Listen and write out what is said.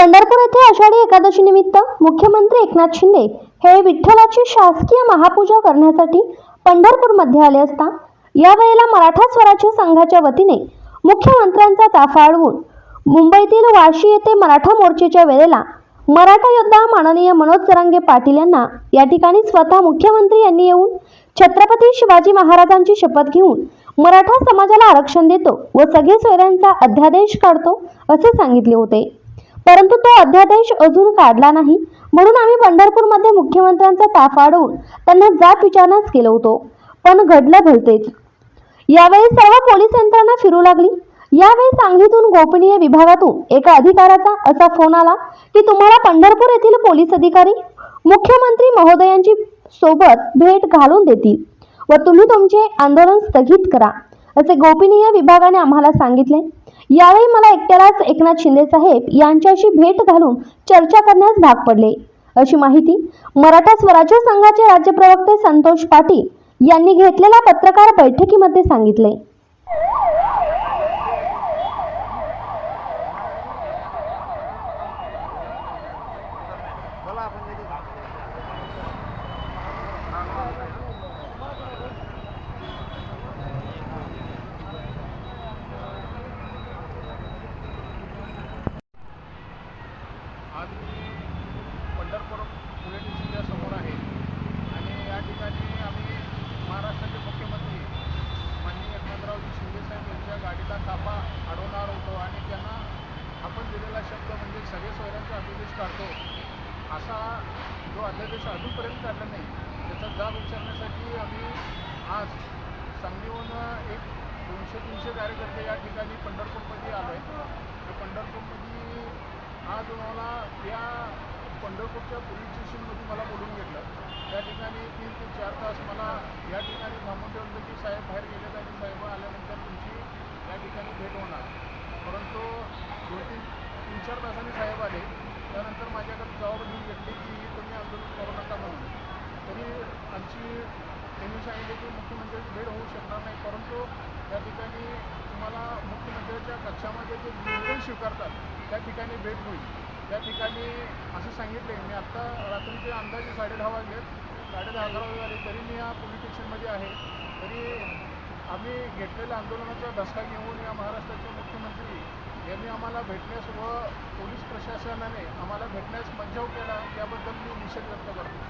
पंढरपूर येथे आषाढी एकादशी निमित्त मुख्यमंत्री एकनाथ शिंदे हे विठ्ठलाची शासकीय महापूजा करण्यासाठी पंढरपूरमध्ये आले असता यावेळेला मराठा स्वराज्य संघाच्या वतीने मुख्यमंत्र्यांचा ताफा अडवून मुंबईतील वाशी येथे मराठा मोर्चेच्या वेळेला मराठा योद्धा माननीय मनोज जरांगे पाटील यांना या ठिकाणी स्वतः मुख्यमंत्री यांनी येऊन छत्रपती शिवाजी महाराजांची शपथ घेऊन मराठा समाजाला आरक्षण देतो व सगळे सोयऱ्यांचा अध्यादेश काढतो असे सांगितले होते. परंतु तो अध्यादेश अजून काढला नाही. म्हणून आम्ही पंढरपूरमध्ये मुख्यमंत्र्यांचा ताफा अडवून त्यांना जात विचारणाच केलं होतो. पण घडलं भलतेच. यावेळी सर्व पोलीस यंत्रणा फिरू लागली. यावेळी सांगलीतून गोपनीय विभागातून एका अधिकाऱ्याचा असा फोन आला की तुम्हाला पंढरपूर येथील पोलीस अधिकारी मुख्यमंत्री महोदयांची सोबत भेट घालून देतील व तुम्ही तुमचे आंदोलन स्थगित करा असे गोपनीय विभागाने आम्हाला सांगितले. यावेळी मला एकट्यालाच एकनाथ शिंदे साहेब यांच्याशी भेट घालून चर्चा करण्यास भाग पडले. अशी माहिती मराठा स्वराज्य संघाचे राज्य प्रवक्ते संतोष पाटील यांनी घेतलेल्या पत्रकार बैठकीमध्ये सांगितले. आज मी पंढरपूर पोलीस स्टेशनच्या समोर आहे आणि या ठिकाणी आम्ही महाराष्ट्राचे मुख्यमंत्री माननीय एकनाथरावजी शिंदेसाहेब यांच्या गाडीला ताफा अडवणार होतो आणि त्यांना आपण दिलेला शब्द म्हणजे सगळे सोयऱ्यांचा अध्यादेश काढतो असा जो अध्यादेश अजूनपर्यंत काढला नाही त्याचा जाब विचारण्यासाठी आम्ही आज सांगलीहून एक दोनशे तीनशे कार्यकर्ते या ठिकाणी पंढरपूरमध्ये आलो आहे पंढरपूरमध्ये आज मला या पंढरपूरच्या पोलीस स्टेशनमध्ये मला बोलून घेतलं. त्या ठिकाणी तीन ते चार तास मला या ठिकाणी थांबून ठेवलं की साहेब बाहेर गेलेत आणि साहेब आल्यानंतर तुमची या ठिकाणी भेट होणार. परंतु दोन तीन तीन चार तासांनी साहेब आले. त्यानंतर माझ्याकडे जबाबदारी घेतली की तुम्ही आंदोलन करू नका म्हणून. तरी आमची त्यांनी सांगितले की मुख्यमंत्र्यांची भेट होऊ शकणार नाही परंतु त्या ठिकाणी तुम्हाला मुख्यमंत्र्यांच्या कक्षामध्ये जे निर्णय स्वीकारतात त्या ठिकाणी भेट होईल. त्या ठिकाणी असं सांगितले मी आत्ता रात्रीचे अंदाजे साडेदहा वाजलेत. साडेदहा अकरा वाजले तरी मी या पोलीस स्टेशनमध्ये आहे. तरी आम्ही घेतलेल्या आंदोलनाचा धसका घेऊन या महाराष्ट्राचे मुख्यमंत्री यांनी आम्हाला भेटण्यास व पोलीस प्रशासनाने आम्हाला भेटण्यास मज्जाव केला त्याबद्दल मी निषेध व्यक्त करतो.